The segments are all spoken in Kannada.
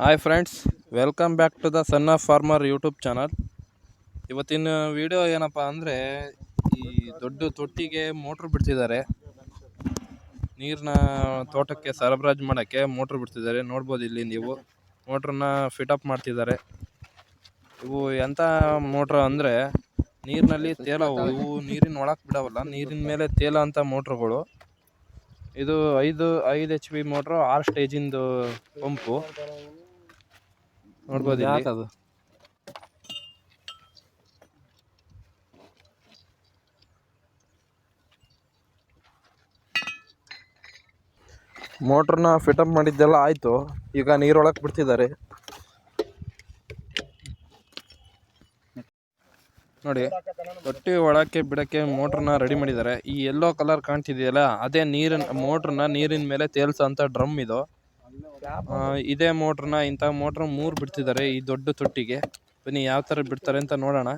Hi friends welcome back to the son of farmer YouTube channel ಇವತ್ತಿನ ವಿಡಿಯೋ ಏನಪ್ಪ ಅಂದರೆ ಈ ದೊಡ್ಡ ತೊಟ್ಟಿಗೆ ಮೋಟ್ರ್ ಬಿಡ್ತಿದ್ದಾರೆ. ನೀರನ್ನ ತೋಟಕ್ಕೆ ಸರಬರಾಜು ಮಾಡೋಕ್ಕೆ ಮೋಟ್ರ್ ಬಿಡ್ತಿದ್ದಾರೆ. ನೋಡ್ಬೋದು ಇಲ್ಲಿ ನೀವು. ಮೋಟ್ರನ್ನ ಫಿಟಪ್ ಮಾಡ್ತಿದ್ದಾರೆ. ಇವು ಎಂಥ ಮೋಟ್ರ್ ಅಂದರೆ ನೀರಿನಲ್ಲಿ ತೇಲವು ಇವು ನೀರಿನ ಒಳಗೆ ಬಿಡವಲ್ಲ, ನೀರಿನ ಮೇಲೆ ತೇಲ ಅಂತ ಮೋಟ್ರುಗಳು ಇದು ಐದು ಐದು ಎಚ್ ಪಿ ಮೋಟ್ರು ಆರು ಸ್ಟೇಜಿಂದು ಪಂಪು. ನೋಡ್ಬೋದು ಮೋಟರ್ ಯಾಕದು? ಮೋಟ್ರನ್ನ ಫಿಟಪ್ ಮಾಡಿದ್ದೆಲ್ಲ ಆಯ್ತು. ಈಗ ನೀರೊಳಗೆ ಬಿಡ್ತಿದ್ದಾರೆ. ನೋಡಿ ತೊಟ್ಟಿ ಒಳಕ್ಕೆ ಬಿಡಕ್ಕೆ ನ ರೆಡಿ ಮಾಡಿದ್ದಾರೆ. ಈ ಎಲ್ಲೋ ಕಲರ್ ಕಾಣ್ತಿದೆಯಲ್ಲ ಅದೇ ನೀರಿನ ನ ನೀರಿನ ಮೇಲೆ ತೇಲ್ಸೋ ಅಂತ ಡ್ರಮ್ ಇದು. ಆ, ಇದೇ ಮೋಟ್ರನ್ನ ಇಂಥ ಮೋಟ್ರ್ ಮೂರು ಬಿಡ್ತಿದ್ದಾರೆ ಈ ದೊಡ್ಡ ತೊಟ್ಟಿಗೆ. ಬನ್ನಿ ಯಾವ ಥರ ಬಿಡ್ತಾರೆ ಅಂತ ನೋಡೋಣ.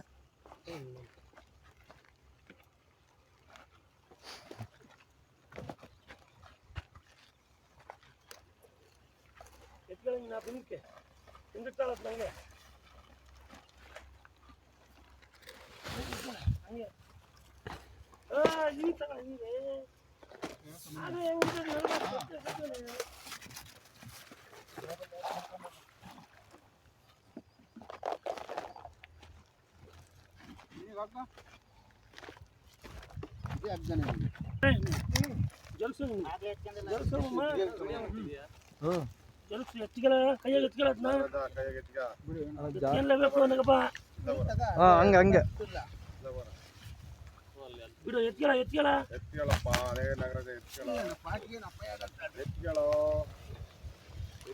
ಜಲ್ಸು ಜಲ್ಸು ಅಮ್ಮ. ಜಲ್ಸು ಎತ್ತಿಗೆಲ್ಲ ಕೈಯಾಗ ಎತ್ತಿಗೆಲ್ಲ ಅದ್ನ ಎತ್ತಿಗೆಲ್ಲಬೇಕು ನನಗಪ್ಪ ಹಾಂ ಹಂಗೆ ಹಂಗೆ ಬಿಡು ಎತ್ತಿಗೆಲ್ಲ ಎತ್ತಿಗೆಲ್ಲ ಎತ್ಕೊಳ್ಳಪ್ಪ ಅದೇ ನಗರದ ಎತ್ಕೊಳ್ಳ ಎತ್ಕೊಳ್ಳೋ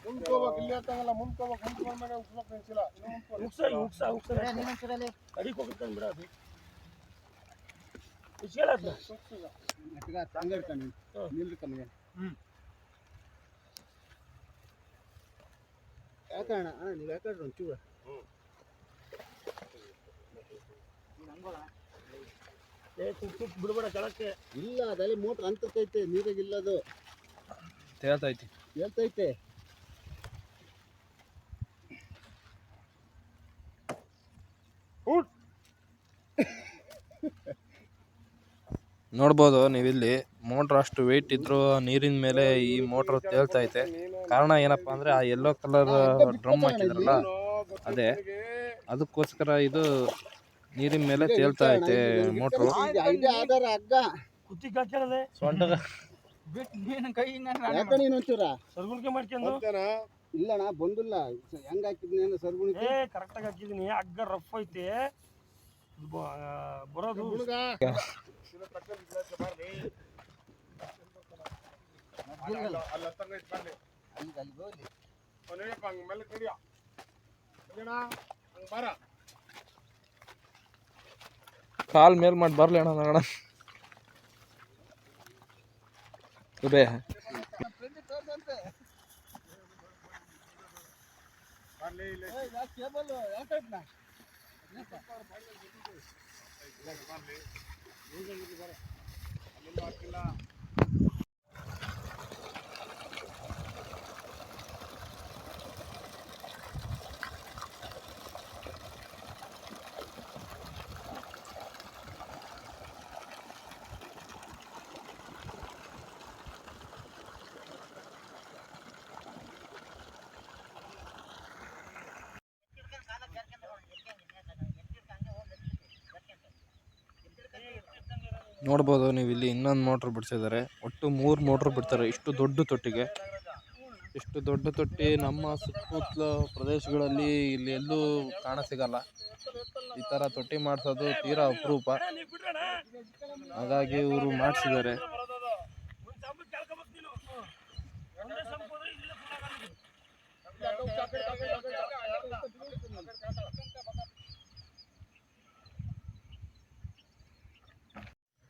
ಮುಂದ್ಕೋಬೇಕು ಇಲ್ಲಿ ಅಂತಂಗಲ್ಲ ಮುಂದ್ಕೋಬೇಕು ಮುಂದ್ಕೊಂಡ್ ಮೇಲೆ ಉಗ್ಸ್ಬೇಕು ನಿಲ್ಸಿಲ್ಲ ಇನ್ನು ಮುಂದ್ಕೊ. ಉಗ್ಸ ಉಗ್ಸ ಉಗ್ಸ ಅಡಿಗೆ ಹೋಗ್ತಾನೆ ಬಿಡ ಅದು. ಇಸ್ಗೆಲ್ಲ ಅದ್ನ. ಯಾಕಣ್ಣ ಅಣ್ಣ? ನೀವು ಯಾಕಂದ್ರೆ ಒಂಚೂರು ಬಿಡ್ಬೇಡ ಕೆಳಕ್ಕೆ. ಇಲ್ಲ ಅದಲ್ಲಿ ಮೋಟ್ರ್ ಅಂತೈತೆ ನೀರಾಗಿಲ್ಲ ಅದು. ಹೇಳ್ತೈತಿ. ಹೇಳ್ತೈತೆ. ನೋಡ್ಬೋದು ನೀವಿಲ್ಲಿ ಮೋಟರ್ ಅಷ್ಟು ವೆಯ್ಟ್ ಇದ್ರು ನೀರಿನ ಮೇಲೆ ಈ ಮೋಟ್ರ್ ತೇಲ್ತೈತೆ ಕಾರಣ ಏನಪ್ಪಾ ಅಂದ್ರೆ ಆ ಯೆಲ್ಲೋ ಕಲರ್ ಡ್ರಮ್ ಹಾಕಿದ್ರಲ್ಲ ಅದೇ. ಅದಕ್ಕೋಸ್ಕರ ಇದು ನೀರಿನ ಮೇಲೆ ತೇಲ್ತಾ ಐತೆ ಮೋಟ್ರು. ಸರ್ಗುಣಿಕೆ? ಇಲ್ಲಣ್ಣ ಬಂದಿಲ್ಲ. ಹೆಂಗ್ ಹಾಕಿದ್ನಿ ಸರ್ಗುಣಿ ಕರೆಕ್ಟ್ ಕರೆಕ್ಟಾಗಿ ಹಾಕಿದೀನಿ. ಹಗ್ಗ ರಫ್ ಐತೆ. ಬರೋದು. ಕಾಲ್ ಮೇಲ್ ಮಾಡಿ ಬರ್ಲಿ ಅಣ್ಣ ಅಣ್ಣ ಉದಯ ಬರ್ಲಿ ಇಲ್ಲಿ. ಕೇಬಲ್ ಯಾಕೈತ್ನಾ ಅಲ್ಲೆಲ್ಲೂ ನೋಡ್ಬೋದು, ನೀವು ಇಲ್ಲಿ ಇನ್ನೊಂದು ಮೋಟ್ರ್ ಬಿಡ್ಸಿದ್ದಾರೆ. ಒಟ್ಟು ಮೂರು ಮೋಟರ್ ಬಿಡ್ತಾರೆ, ಇಷ್ಟು ದೊಡ್ಡ ತೊಟ್ಟಿಗೆ. ಇಷ್ಟು ದೊಡ್ಡ ತೊಟ್ಟಿ ನಮ್ಮ ಸುತ್ತಮುತ್ತಲ ಪ್ರದೇಶಗಳಲ್ಲಿ ಇಲ್ಲಿ ಎಲ್ಲೂ ಕಾಣಸಿಗಲ್ಲ ಈ ಥರ ತೊಟ್ಟಿ ಮಾಡಿಸೋದು ತೀರಾ ಅಪರೂಪ. ಹಾಗಾಗಿ ಇವರು ಮಾಡಿಸಿದ್ದಾರೆ.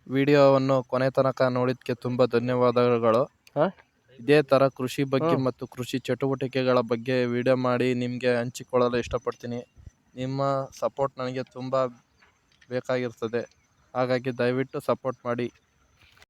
ವಿಡಿಯೋವನ್ನು ಕೊನೆ ತನಕ ನೋಡಿದ್ದಕ್ಕೆ ತುಂಬ ಧನ್ಯವಾದಗಳು. ಇದೇ ಥರ ಕೃಷಿ ಬಗ್ಗೆ ಮತ್ತು ಕೃಷಿ ಚಟುವಟಿಕೆಗಳ ಬಗ್ಗೆ ವಿಡಿಯೋ ಮಾಡಿ ನಿಮಗೆ ಹಂಚಿಕೊಳ್ಳಲು ಇಷ್ಟಪಡ್ತೀನಿ. ನಿಮ್ಮ ಸಪೋರ್ಟ್ ನನಗೆ ತುಂಬ ಬೇಕಾಗಿರ್ತದೆ. ಹಾಗಾಗಿ ದಯವಿಟ್ಟು ಸಪೋರ್ಟ್ ಮಾಡಿ.